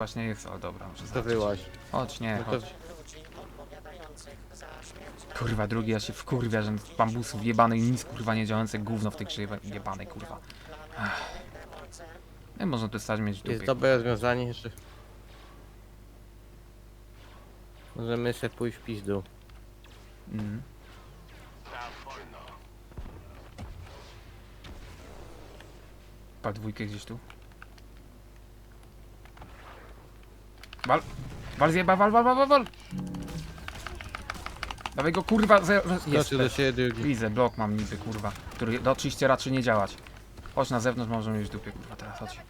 Właśnie jest, ale dobra, może To zacząć. wyłaź. Chodź, nie, No to chodź. Kurwa, drugi ja się wkurwia, że bambusów jebany i nic kurwa nie działające gówno w tej jeba- jebanej kurwa. Ach. Nie można tu stać mieć w jest dupie. dobre rozwiązanie jeszcze. Możemy sobie pójść w pizdu. Mm. Pal dwójkę gdzieś tu. Wal! Wal zjeba, wal, wal, wal, wal, wal! Dawaj go kurwa, ze... jest, Skoczy do siebie drugi. Widzę, blok mam niby kurwa, który do oczywiście raczej nie działać. Chodź na zewnątrz, możemy w dupie kurwa teraz, chodź.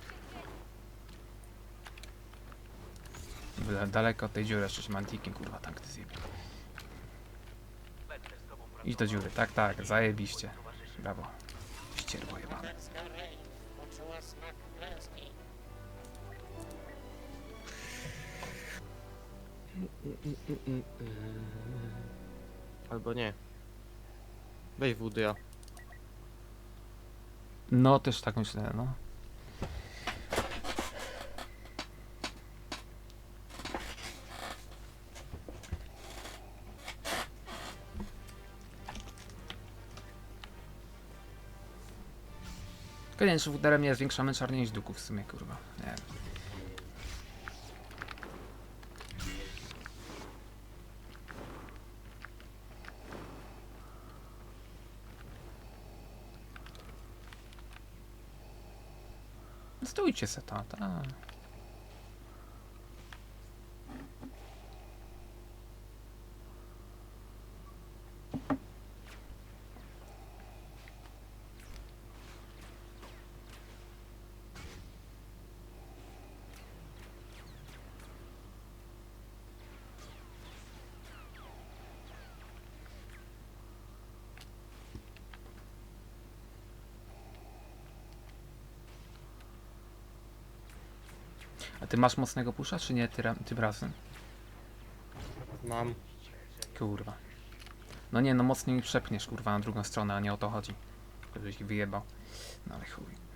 Byle daleko od tej dziury, jeszcze się mantikiem kurwa tank ty zjebie. Idź do dziury, tak, tak, zajebiście. Brawo. Ścierwo jebane. Albo nie. Weź WDA. No, też tak myślę, no. Tylko nie wiem, czy wuderem nie zwiększamy niż duków w sumie, kurwa. Nie wiem. Stójcie se to, tak. A ty masz mocnego pusza, czy nie ty, tym razem? Mam. Kurwa. No nie, no mocniej mi przepchniesz, kurwa, na drugą stronę, a nie o to chodzi. Żebyś ich wyjebał. No ale chuj.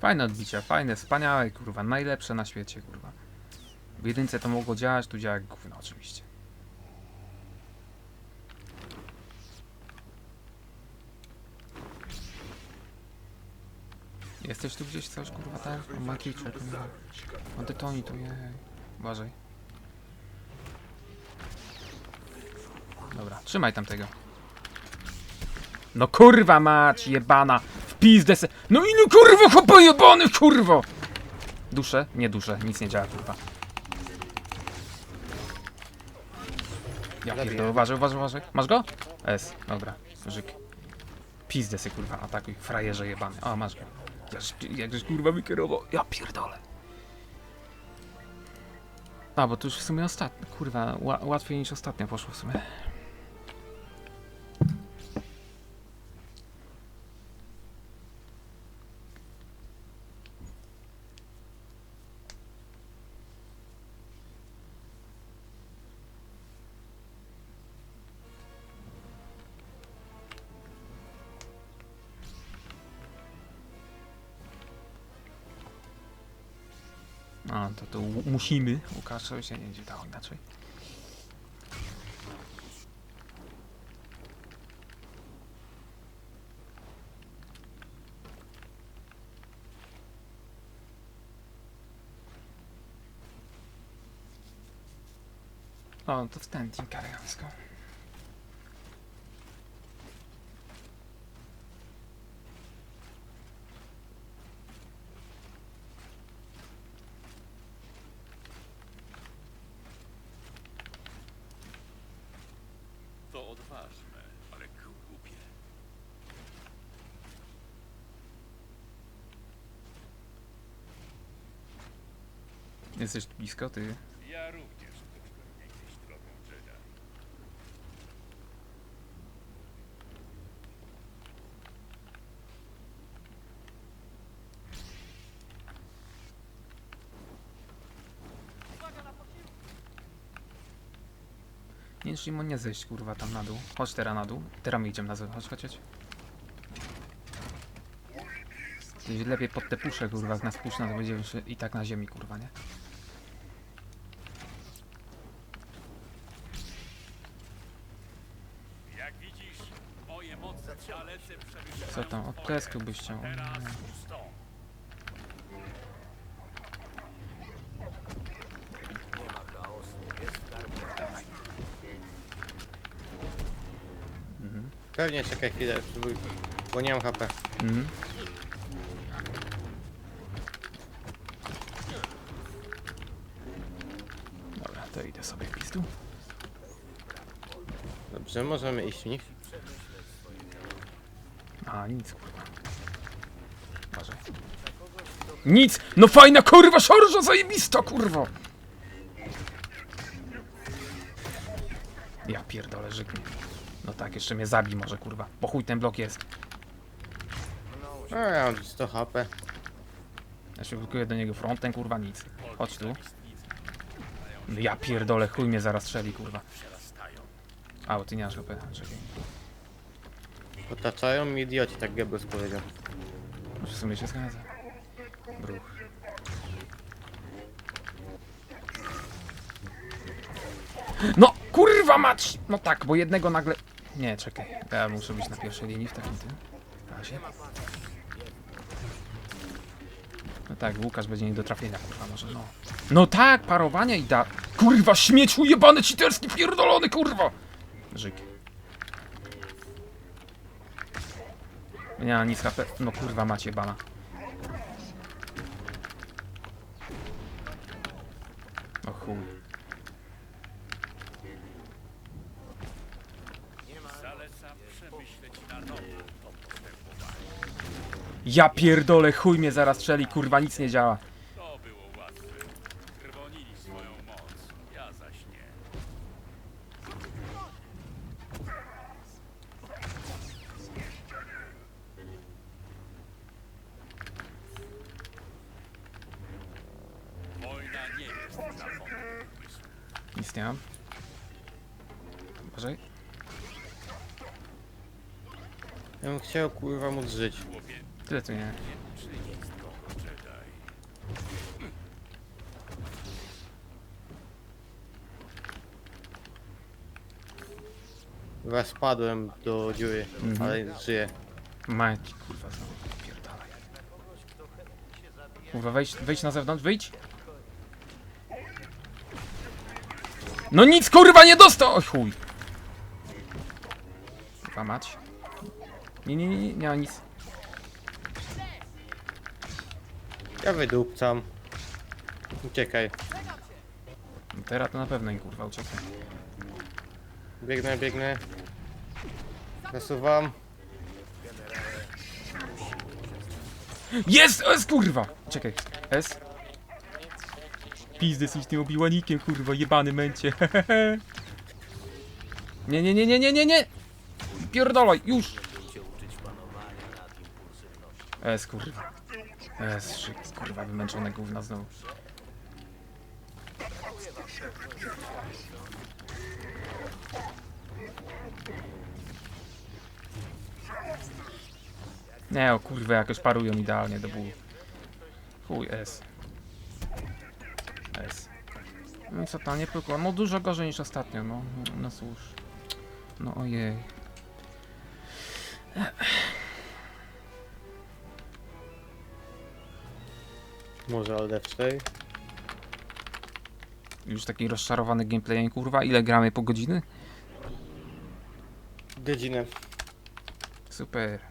Fajne odbicia, fajne, wspaniałe, kurwa, najlepsze na świecie, kurwa. W jedynce to mogło działać, tu działa jak gówno, oczywiście. Jesteś tu gdzieś coś, kurwa, tak? O Makiczu, kurwa. O tu, jej. Uważaj. Dobra, trzymaj tam tego. No kurwa mać, jebana! Pizdę se... No ilu kurwa chłopa jebany, kurwo! Duszę? Nie duszę, nic nie działa, kurwa. Ja pierdolę, uważaj, uważaj, uważaj. Masz go? S, dobra, żyk. Pizdę se, kurwa, atakuj, frajerze jebany. O, masz go. Jakżeś, jakżeś kurwa wykierował. Ja pierdolę. A, bo to już w sumie ostatnio, kurwa, ła, łatwiej niż ostatnio poszło w sumie. A, to, to musimy. Łukaszowi się nie dało inaczej. O, to standing elegancko. Jesteś blisko, ty. Ja również poszłem gdzieś drogą Jedi. Nie, Shimo, nie zejść, kurwa, tam na dół. Chodź teraz na dół. Teraz my idziemy na dół. Chodź, chodź. Gdzieś Lepiej pod te pusze, kurwa, jak nas puszczą, to będziemy i tak na ziemi, kurwa, nie? Co tam? Od klesku byś chciał. Mhm. Pewnie czekaj chwilę, spróbuj. Bo nie mam HP. Mhm. Dobra, to idę sobie w pizdu. Dobrze, możemy iść w nich. A, nic, kurwa. Uważaj. Nic! No fajna kurwa szarża zajebista, kurwa! Ja pierdolę, żygnie. No tak, jeszcze mnie zabij może, kurwa. Bo chuj ten blok jest. A ja mam 100 HP. Ja się wykuję do niego frontem, kurwa, nic. Chodź tu. No Ja pierdolę, chuj mnie zaraz strzeli, kurwa. A, bo ty nie masz HP, czekaj. Otaczają mi idioci, tak Goebbels powiedział. W sumie się zgadza. Bruch. No, kurwa mać! No tak, bo jednego nagle... Nie, czekaj. Ja muszę być na pierwszej linii w takim tym razie. No tak, Łukasz będzie nie do trafienia, kurwa, może no. No tak, parowania i da... Kurwa, śmieciu jebany citerski pierdolony, kurwa! Żyk. Nie ma nic HP. No kurwa, macie bana. O chuj. Ja pierdolę, chuj mnie zaraz strzeli, kurwa, nic nie działa. Nic nie mam. Uważaj. Ja bym chciał kurwa móc żyć. Tyle tu nie. Chyba spadłem do dziury, Mhm. ale żyję. Majki, kurwa, znowu. Kurwa, wejdź, wejdź na zewnątrz, wyjdź. No nic, kurwa, nie dostał! Oj, chuj. Kurwa, mać. Nie, nie, nie, nie, nie ma nic. Ja wydupcam. Uciekaj. No Teraz to na pewno im, kurwa, uciekaj. Biegnę, biegnę. Nasuwam. Jest! S, kurwa! Czekaj, S. Pizdy jesteś tym obiłanikiem, kurwa, jebany męcie. nie, nie, nie, nie, nie, nie, nie! Pierdolaj, już! S, kurwa. S, szyk, kurwa, wymęczone gówna znowu. Nie, o kurwa, jakoś parują idealnie do bólu. Chuj, S. S. No co tam, nie pykło? No dużo gorzej niż ostatnio, no. No cóż. No ojej. Może 4 Już taki rozczarowany gameplayem, kurwa. Ile gramy po godziny? Godzinę. Super.